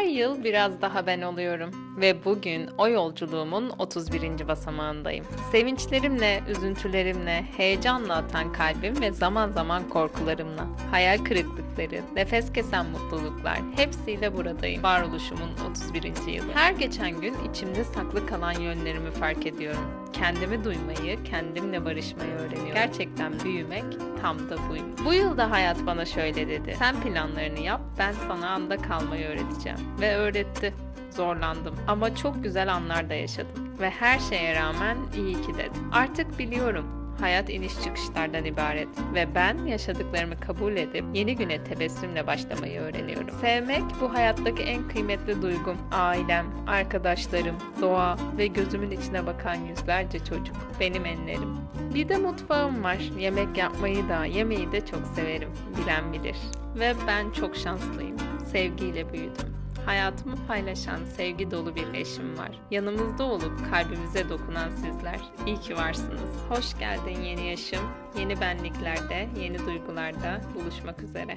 Her yıl biraz daha ben oluyorum ve bugün o yolculuğumun 31. basamağındayım. Sevinçlerimle, üzüntülerimle, heyecanla atan kalbim ve zaman zaman korkularımla, hayal kırıklıkları, nefes kesen mutluluklar hepsiyle buradayım. Varoluşumun 31. yılı. Her geçen gün içimde saklı kalan yönlerimi fark ediyorum. Kendimi duymayı, kendimle barışmayı öğreniyorum. Gerçekten büyümek tam da buymuş. Bu yılda hayat bana şöyle dedi. Sen planlarını yap, ben sana anda kalmayı öğreteceğim. Ve öğretti. Zorlandım ama çok güzel anlar da yaşadım. Ve her şeye rağmen iyi ki dedim. Artık biliyorum Hayat iniş çıkışlardan ibaret ve ben yaşadıklarımı kabul edip yeni güne tebessümle başlamayı öğreniyorum. Sevmek bu hayattaki en kıymetli duygum. Ailem, arkadaşlarım, doğa ve gözümün içine bakan yüzlerce çocuk. Benim enlerim. Bir de mutfağım var. Yemek yapmayı da, yemeği de çok severim. Bilen bilir. Ve ben çok şanslıyım. Sevgiyle büyüdüm. Hayatımı paylaşan sevgi dolu bir eşim var. Yanımızda olup kalbimize dokunan sizler. İyi ki varsınız. Hoş geldin yeni yaşım. Yeni benliklerde, yeni duygularda buluşmak üzere.